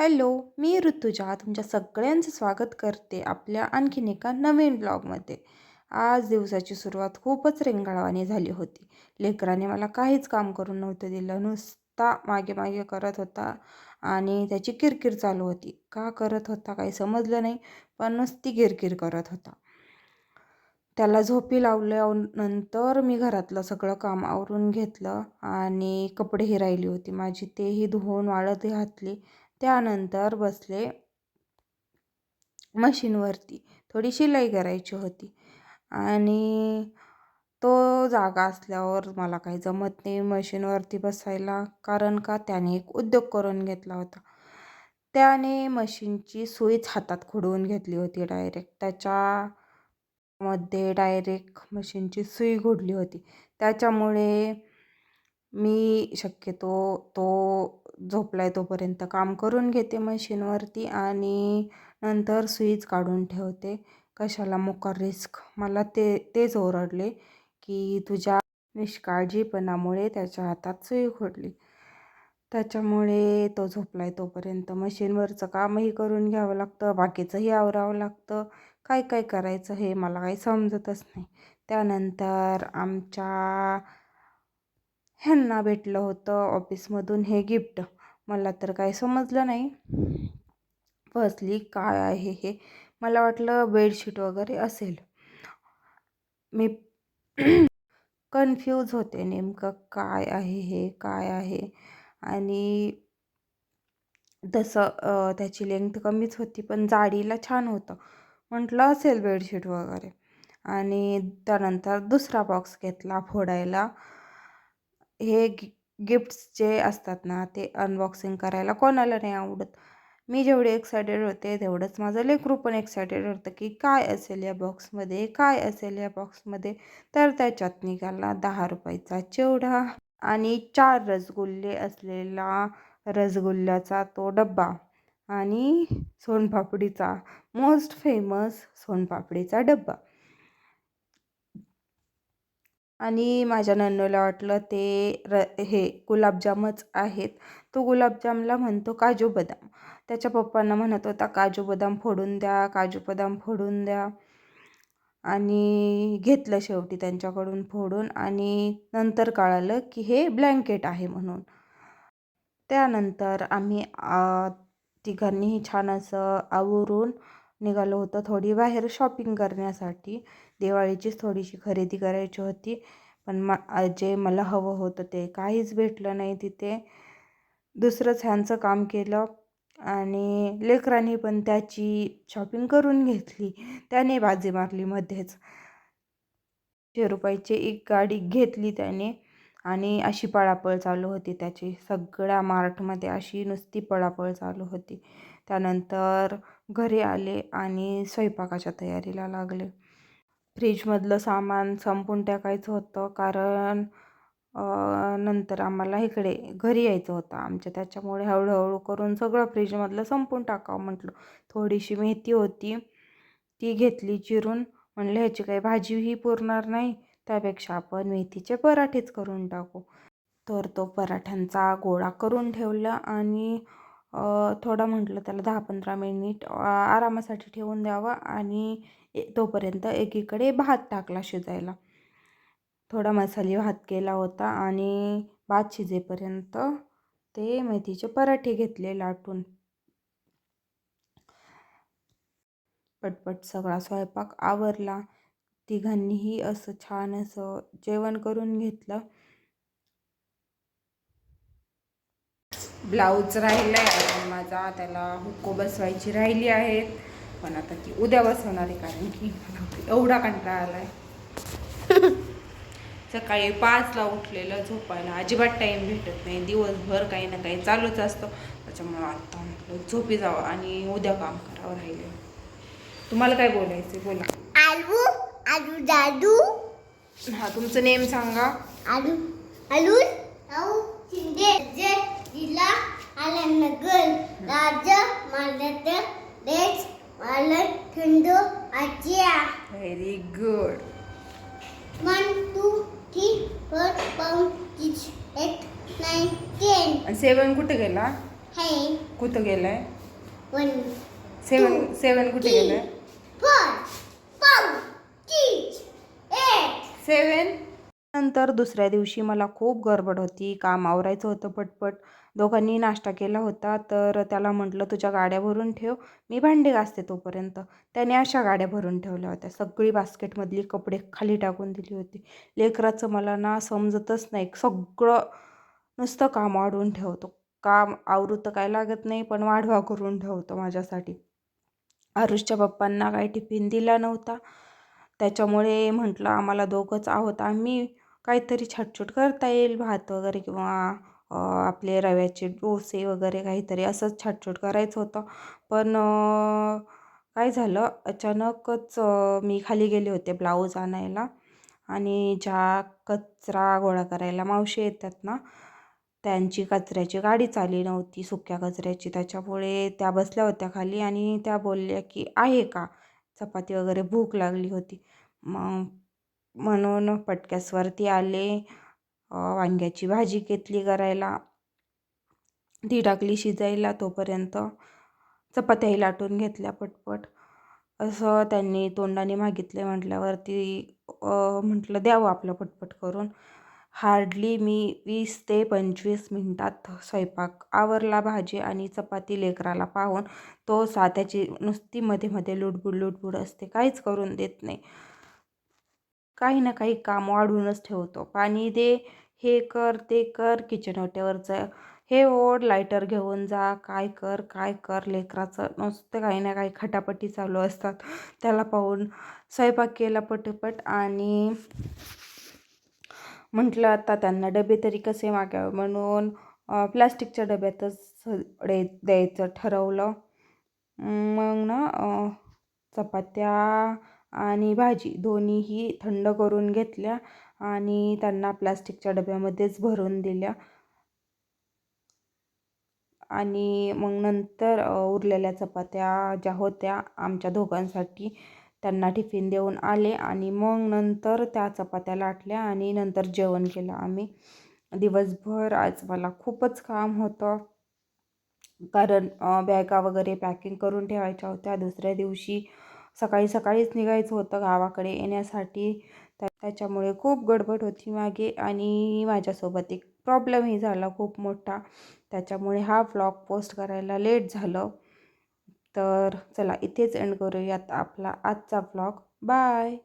Hello मी ऋतुजा तुमच्या सगळ्यांचं स्वागत करते आपल्या आणखीन एका नवीन ब्लॉगमध्ये. आज दिवसाची सुरुवात खूपच रेंगाळवाने झाली होती. लेकराने मला काहीच काम करून नव्हतं दिलं नुसता मागे मागे करत होता आणि त्याची किरकिर चालू होती. का करत होता काही समजलं नाही पण नुसती किरकिर करत होता. त्याला झोपी लावल्यानंतर मी घरातलं सगळं काम आवरून घेतलं आणि कपडेही राहिली होती. माझी तेही धुवून वाळत घातली त्यानंतर बसले मशीनवरती. थोडी शिलाई करायची होती. आणि तो जागा असल्यावर मला काही जमत नाही मशीनवरती बसायला कारण का? त्याने एक उद्योग करून घेतला होता. त्याने मशीनची सुईच हातात खुडवून घेतली होती डायरेक्ट. त्याच्यामध्ये डायरेक्ट मशीनची सुई घोडली होती. त्याच्यामुळे मी शक्यतो तो झोपला आहे तोपर्यंत काम करून घेते मशीनवरती आणि नंतर स्विच काढून ठेवते. कशाला मोकार रिस्क? मला ते तेच ओरडले की तुझ्या निष्काळजीपणामुळे त्याच्या हातात सुई खोडली त्याच्यामुळे तो झोपला आहे तोपर्यंत मशीनवरचं कामही करून घ्यावं लागतं बाकीचंही आवरावं लागतं. काय काय करायचं हे मला काही समजतच नाही. त्यानंतर आमच्या ह्यांना भेटलं होतं ऑफिसमधून हे गिफ्ट. मला तर काही समजलं नाही. फर्स्टली काय आहे हे? मला वाटलं बेडशीट वगैरे असेल. मी कन्फ्यूज होते नेमकं काय आहे हे काय आहे? आणि तसं त्याची लेंथ कमीच होती पण जाडीला छान होतं. म्हटलं असेल बेडशीट वगैरे. आणि त्यानंतर दुसरा बॉक्स घेतला फोडायला. हे गि गिफ्ट्स जे असतात ना ते अनबॉक्सिंग करायला कोणाला नाही आवडत. मी जेवढे एक्सायटेड होते तेवढंच माझं लेकरू पण एक्सायटेड होतं की काय असेल या बॉक्समध्ये काय असेल या बॉक्समध्ये तर त्याच्यात निघाला दहा रुपयाचा चिवडा आणि चार रसगुल्ले असलेला रसगुल्ल्याचा तो डब्बा आणि सोनपापडीचा मोस्ट फेमस सोनपापडीचा डब्बा. आणि माझ्या नणंदला वाटलं ते र हे गुलाबजामच आहेत. तो गुलाबजामला म्हणतो काजू बदाम. त्याच्या पप्पांना म्हणत होता काजू बदाम फोडून द्या काजू बदाम फोडून द्या. आणि घेतलं शेवटी त्यांच्याकडून फोडून आणि नंतर कळालं की हे ब्लँकेट आहे म्हणून. त्यानंतर आम्ही तिघांनीही छान असं आवरून निघालो होतो थोडी बाहेर शॉपिंग करण्यासाठी. दिवाळीचीच थोडीशी खरेदी करायची होती. पण मा जे मला हवं होतं ते काहीच भेटलं नाही तिथे. दुसरंच ह्यांचं काम केलं आणि लेकरांनी पण त्याची शॉपिंग करून घेतली. त्याने बाजी मारली मध्येच. शे रुपयाची एक गाडी घेतली त्याने. आणि अशी पळापळ चालू होती त्याची. सगळ्या मार्टमध्ये अशी नुसती पळापळ चालू होती. त्यानंतर घरी आले आणि स्वयंपाकाच्या तयारीला लागले. फ्रीजमधलं सामान संपून टाकायचं होतं कारण नंतर आम्हाला इकडे घरी यायचं होतं. आमच्या त्याच्यामुळे हळूहळू करून सगळं फ्रीजमधलं संपून टाकावं म्हटलं. थोडीशी मेथी होती ती घेतली चिरून. म्हणलं ह्याची काही भाजीही पुरणार नाही. त्यापेक्षा आपण मेथीचे पराठेच करून टाकू. तर तो पराठ्यांचा गोळा करून ठेवला आणि थोडा म्हटलं त्याला दहा पंधरा मिनिट आरामासाठी ठेवून द्यावं आणि तोपर्यंत एकीकडे भात टाकला शिजायला. थोडा मसाले भात केला होता आणि भात शिजेपर्यंत ते मेथीचे पराठे घेतले लाटून. पटपट सगळा स्वयंपाक आवरला. तिघांनीही असं छान असं जेवण करून घेतलं. ब्लाऊज राहिला आहे माझा त्याला हुक्को बसवायची राहिली आहेत. पण आता ती उद्या बसवणार आहे कारण की एवढा कंटाळा आला आहे सकाळी पाचला उठलेलं झोपायला अजिबात टाईम भेटत नाही. दिवसभर काही ना काही चालूच असतं. त्याच्यामुळं आता म्हटलं झोपी जावं आणि उद्या काम करावं राहिले तुम्हाला काय बोलायचं बोला. आलू दादू. हा तुमचं नेम सांगा. आलू आलू आऊ शिंदे जे जिल्हा आलमनगर राज्य महाराष्ट्र देश मालन थंडो आजिया very good one two three four five six eight nine ten. Seven कुठे गेला? हे. कुठं गेलाय? वन सेवन सेवन कुठे. गेलाय four five six eight seven नंतर दुसऱ्या दिवशी मला खूप गडबड होती. काम आवरायचं होतं पटपट. दोघांनी नाश्ता केला होता तर त्याला म्हटलं तुझ्या गाड्या भरून ठेव. मी भांडे घासते तोपर्यंत. त्याने अशा गाड्या भरून ठेवल्या होत्या. सगळी बास्केटमधली कपडे खाली टाकून दिली होती. लेकराचं मला ना समजतच नाही. सगळं नुसतं काम वाढवून ठेवतो. काम आवरू तर काय लागत नाही पण वाढवा करून ठेवतो माझ्यासाठी. आरुषच्या पप्पांना काही टिफिन दिला नव्हता. त्याच्यामुळे म्हटलं आम्हाला दोघंच आहोत. आम्ही काहीतरी छटछट करता येईल भात वगैरे किंवा आपले रव्याचे डोसे वगैरे काहीतरी असंच छटछट करायचं होतं. पण काय झालं? अचानकच मी खाली गेले होते ब्लाऊज आणायला आणि ज्या कचरा गोळा करायला मावशी येतात ना त्यांची कचऱ्याची गाडी चालली नव्हती सुक्या कचऱ्याची. त्याच्यामुळे त्या बसल्या होत्या खाली आणि त्या बोलल्या की आहे का? चपाती वगैरे भूक लागली होती. मग म्हणून पटक्यासवरती आले वांग्याची भाजी घेतली करायला. ती टाकली शिजायला तोपर्यंत चपात्याही लाटून घेतल्या पटपट. असं त्यांनी तोंडाने मागितले म्हटल्यावरती म्हटलं द्यावं आपलं पटपट करून. हार्डली मी वीस ते पंचवीस मिनटात स्वयंपाक आवरला भाजी आणि चपाती लेकराला पाहून तो सात्याची नुसती मध्ये मध्ये लुडबुड लुडबुड असते. काहीच करून देत नाही. काही ना काही काम वाढूनच ठेवतो. पाणी दे हे कर ते कर किचन ओट्यावरचं हे ओढ लायटर घेऊन जा. काय कर काय कर लेकराचं नुसतं काही ना काही खटापटी चालू असतात. त्याला पाहून स्वयंपाक केला पटपट आणि म्हटलं आता त्यांना डबे तरी कसे मागावे? म्हणून प्लास्टिकच्या डब्यातच डे द्यायचं ठरवलं. मग ना चपात्या आणि भाजी दोन्हीही थंड करून घेतल्या आणि त्यांना प्लास्टिकच्या डब्यामध्येच भरून दिल्या. आणि मग नंतर उरलेल्या चपात्या ज्या होत्या आमच्या दोघांसाठी त्यांना टिफिन देऊन आले आणि मग नंतर त्या चपात्या लाटल्या आणि नंतर जेवण केलं. आम्ही दिवसभर आज मला खूपच काम होतं. कारण बॅगा वगैरे पॅकिंग करून ठेवायच्या होत्या. दुसऱ्या दिवशी सकाळी सकाळीच निघायचं होतं गावाकडे येण्यासाठी. त्या त्याच्यामुळे खूप गडबड होती मागे आणि माझ्यासोबत एक प्रॉब्लेमही झाला खूप मोठा. त्याच्यामुळे हा व्लॉग पोस्ट करायला लेट झालं. तर चला इथेच एंड करूयात आपला आजचा व्लॉग बाय